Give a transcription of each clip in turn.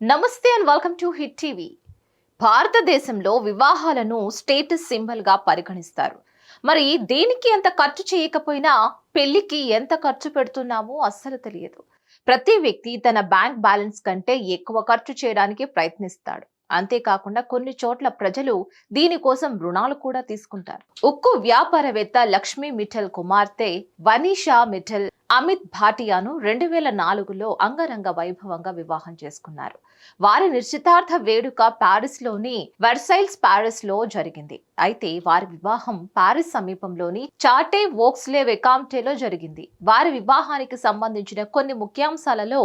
నమస్తే and welcome to Hit TV. భారతదేశంలో వివాహాలను స్టేటస్ సింబల్గా పరిగణిస్తారు. మరి దేనికి ఎంత ఖర్చు చేయకపోయినా పెళ్ళికి ఎంత ఖర్చు పెడుతున్నామో అస్సలు తెలియదు. ప్రతి వ్యక్తి తన బ్యాంక్ బ్యాలెన్స్ కంటే ఎక్కువ ఖర్చు చేయడానికి ప్రయత్నిస్తాడు. అంతేకాకుండా కొన్ని చోట్ల ప్రజలు దీనికోసం రుణాలు కూడా తీసుకుంటారు. ఉక్కు వ్యాపారవేత్త లక్ష్మీ మిఠల్ కుమార్తె వనీషా మిఠల్ అమిత్ భాటియాను రెండు వేల నాలుగులో అంగరంగ వైభవంగా వివాహం చేసుకున్నారు. వారి నిశ్చితార్థ వేడుక పారిస్లోని వెర్సైల్స్ పారిస్లో జరిగింది. అయితే వారి వివాహం పారిస్ సమీపంలోని చాటే వోక్స్లే వెకామ్టేలో జరిగింది. వారి వివాహానికి సంబంధించిన కొన్ని ముఖ్యాంశాలలో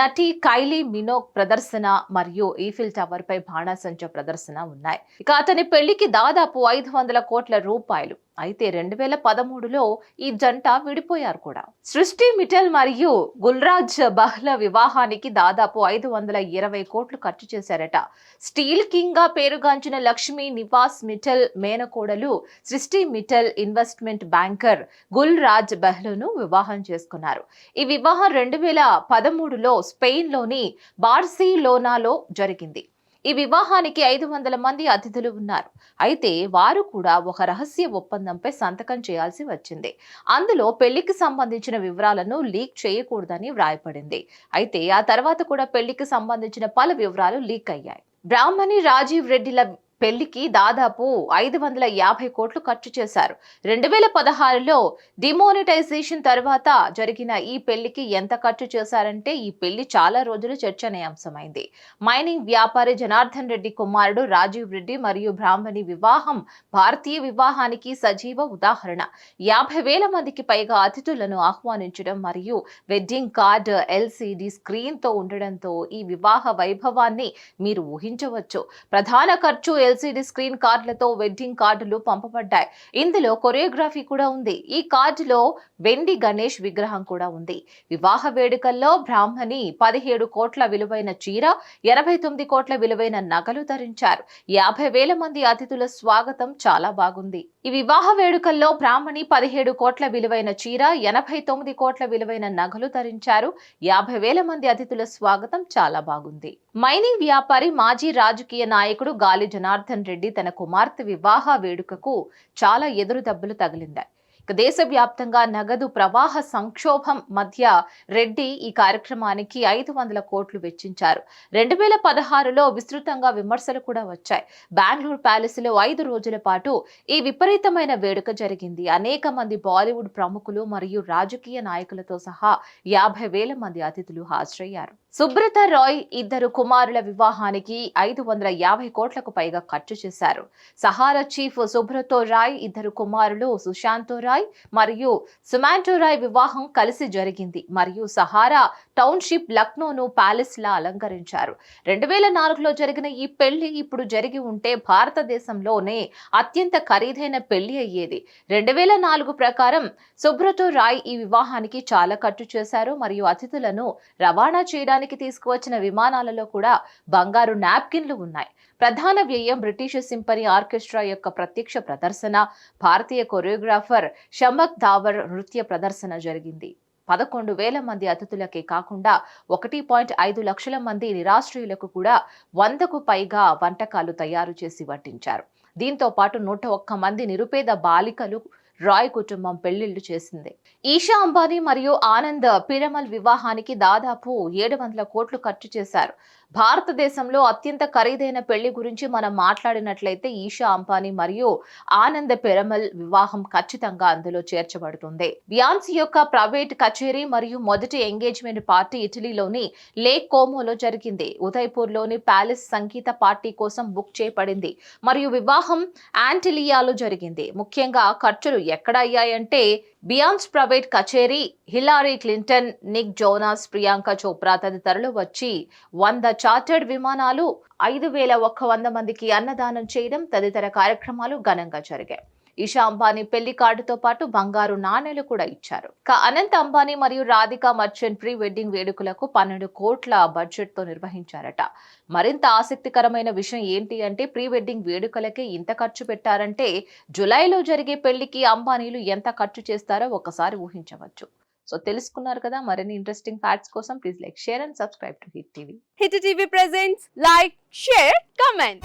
నటి కైలీ మినోక్ ప్రదర్శన మరియు ఈఫిల్ టవర్ పై బాణాసంచ ప్రదర్శన ఉన్నాయి. ఇక అతని పెళ్ళికి దాదాపు ఐదు వందల కోట్ల రూపాయలు. అయితే రెండు వేల పదమూడులో ఈ జంట విడిపోయారు కూడా. సృష్టి మిటల్ మరియు గుల్రాజ్ బహ్ల వివాహానికి దాదాపు ఐదు వందల ఇరవై కోట్లు ఖర్చు చేశారట. స్టీల్ కింగ్గా పేరుగాంచిన లక్ష్మి నివాస్ మిటల్ మేనకోడలు సృష్టి మిటల్ ఇన్వెస్ట్మెంట్ బ్యాంకర్ గుల్ రాజ్ బెహ్లును వివాహం చేసుకున్నారు. ఈ వివాహం రెండు వేల పదమూడులో స్పెయిన్లోని బార్సిలోనాలో జరిగింది. ఈ వివాహానికి ఐదు వందల మంది అతిథులు ఉన్నారు. అయితే వారు కూడా ఒక రహస్య ఒప్పందంపై సంతకం చేయాల్సి వచ్చింది. అందులో పెళ్ళికి సంబంధించిన వివరాలను లీక్ చేయకూడదని వ్రాయపడింది అయితే ఆ తర్వాత కూడా పెళ్ళికి సంబంధించిన పలు వివరాలు లీక్ అయ్యాయి. బ్రాహ్మణి రాజీవ్ రెడ్డిల పెళ్ళికి దాదాపు ఐదు వందల యాభై కోట్లు ఖర్చు చేశారు. రెండు వేల పదహారులో డిమోనిటైజేషన్ తర్వాత జరిగిన ఈ పెళ్ళికి ఎంత ఖర్చు చేశారంటే ఈ పెళ్ళి చాలా రోజులు చర్చనీయాంశమైంది. మైనింగ్ వ్యాపారి జనార్దన్ రెడ్డి కుమారుడు రాజీవ్ రెడ్డి మరియు బ్రాహ్మణి వివాహం భారతీయ వివాహానికి సజీవ ఉదాహరణ. యాభై వేల మందికి పైగా అతిథులను ఆహ్వానించడం మరియు వెడ్డింగ్ కార్డ్ ఎల్సిడి స్క్రీన్తో ఉండడంతో ఈ వివాహ వైభవాన్ని మీరు ఊహించవచ్చు. ప్రధాన ఖర్చు ఎల్సీడీ స్క్రీన్ కార్డులతో వెడ్డింగ్ కార్డులు పంపబడ్డాయి. ఇందులో కొరియోగ్రఫీ కూడా ఉంది. ఈ కార్డులో వెండి గణేష్ విగ్రహం కూడా ఉంది. వివాహ వేడుకల్లో బ్రాహ్మణి పదిహేడు కోట్ల విలువైన చీర ఎనభై తొమ్మిది కోట్ల విలువైన నగలు ధరించారు. యాభై వేల మంది అతిథుల స్వాగతం చాలా బాగుంది. ఈ వివాహ వేడుకల్లో బ్రాహ్మణి పదిహేడు కోట్ల విలువైన చీర ఎనభై తొమ్మిది కోట్ల విలువైన నగలు ధరించారు. యాభై వేల మంది అతిథుల స్వాగతం చాలా బాగుంది. మైనింగ్ వ్యాపారి మాజీ రాజకీయ నాయకుడు గాలి జనార్దన్ రెడ్డి తన కుమార్తె వివాహ వేడుకకు చాలా ఎదురు దెబ్బలు తగిలిందాయి. దేశవ్యాప్తంగా నగదు ప్రవాహ సంక్షోభం మధ్య రెడ్డి ఈ కార్యక్రమానికి ఐదు వందల కోట్లు వెచ్చించారు. రెండు వేల పదహారులో విస్తృతంగా విమర్శలు కూడా వచ్చాయి. బెంగళూరు ప్యాలెస్లో ఐదు రోజుల పాటు ఈ విపరీతమైన వేడుక జరిగింది. అనేక మంది బాలీవుడ్ ప్రముఖులు మరియు రాజకీయ నాయకులతో సహా యాభై వేల మంది అతిథులు హాజరయ్యారు. సుబ్రత రాయ్ ఇద్దరు కుమారుల వివాహానికి ఐదు వందల యాభై కోట్లకు పైగా ఖర్చు చేశారు. సహారా చీఫ్ సుబ్రతో రాయ్ ఇద్దరు కుమారులు సుశాంతో రాయ్ మరియు సుమాంటో రాయ్ వివాహం కలిసి జరిగింది. మరియు సహారా టౌన్షిప్ లక్నోను ప్యాలెస్ లా అలంకరించారు. రెండు వేల నాలుగులో జరిగిన ఈ పెళ్ళి ఇప్పుడు జరిగి ఉంటే భారతదేశంలోనే అత్యంత ఖరీదైన పెళ్ళి అయ్యేది. రెండు వేల నాలుగు ప్రకారం సుబ్రతో రాయ్ ఈ వివాహానికి చాలా ఖర్చు చేశారు. మరియు అతిథులను రవాణా చేయడానికి తీసుకువచ్చిన విమానాలలో కూడా బంగారు నాప్కిన్లు ఉన్నాయి. ప్రధాన వ్యయం బ్రిటిష్ సింపనీ ఆర్కెస్ట్రా యొక్క ప్రత్యక్ష ప్రదర్శన భారతీయ కొరియోగ్రాఫర్ షమక్ దావర్ నృత్య ప్రదర్శన జరిగింది. పదకొండు వేల మంది అతిథులకే కాకుండా ఒకటి పాయింట్ ఐదు లక్షల మంది నిరాశ్రయులకు కూడా వందకు పైగా వంటకాలు తయారు చేసి వడ్డించారు. దీంతో పాటు నూట ఒక్క మంది నిరుపేద బాలికలు రాయ్ కుటుంబం పెళ్ళిళ్ళు చేసింది. ఈషా అంబానీ మరియు ఆనంద్ పిరమల్ వివాహానికి దాదాపు ఏడు వందల కోట్లు ఖర్చు చేశారు. భారతదేశంలో అత్యంత ఖరీదైన పెళ్ళి గురించి మనం మాట్లాడినట్లయితే ఈషా అంబానీ మరియు ఆనంద్ పిరమల్ వివాహం ఖచ్చితంగా అందులో చేర్చబడుతుంది. వ్యాన్స్ యొక్క ప్రైవేట్ కచేరీ మరియు మొదటి ఎంగేజ్మెంట్ పార్టీ ఇటలీలోని లేక్ కోమోలో జరిగింది. ఉదయ్పూర్లోని ప్యాలెస్ సంగీత పార్టీ కోసం బుక్ చేయబడింది. మరియు వివాహం యాంటిలియాలో జరిగింది. ముఖ్యంగా ఖర్చులు ఎక్కడ అయ్యాయంటే బియాన్స్ ప్రైవేట్ కచేరీ Hillary Clinton Nick Jonas Priyanka Chopra తదితరులు వచ్చి వంద చార్టర్డ్ విమానాలు ఐదు వేల ఒక్క వంద మందికి అన్నదానం చేయడం తదితర కార్యక్రమాలు ఘనంగా జరిగాయి. ఇషా అంబానీ పెళ్ళి కార్డుతో పాటు బంగారు నాణేలు కూడా ఇచ్చారు. ఇక అనంత్ అంబానీ మరియు రాధికా మర్చెంట్ ప్రీ వెడ్డింగ్ వేడుకలకు పన్నెండు కోట్ల బడ్జెట్తో నిర్వహించారట. మరింత ఆసక్తికరమైన విషయం ఏంటి అంటే ప్రీ వెడ్డింగ్ వేడుకలకే ఇంత ఖర్చు పెట్టారంటే జులైలో జరిగే పెళ్ళికి అంబానీలు ఎంత ఖర్చు చేస్తారో ఒకసారి ఊహించవచ్చు. సో తెలుసుకున్నారు కదా మరిన్ని ఇంట్రెస్టింగ్ ఫ్యాక్ట్స్ కోసం please like share and subscribe to Hit TV Hit TV presents like share comment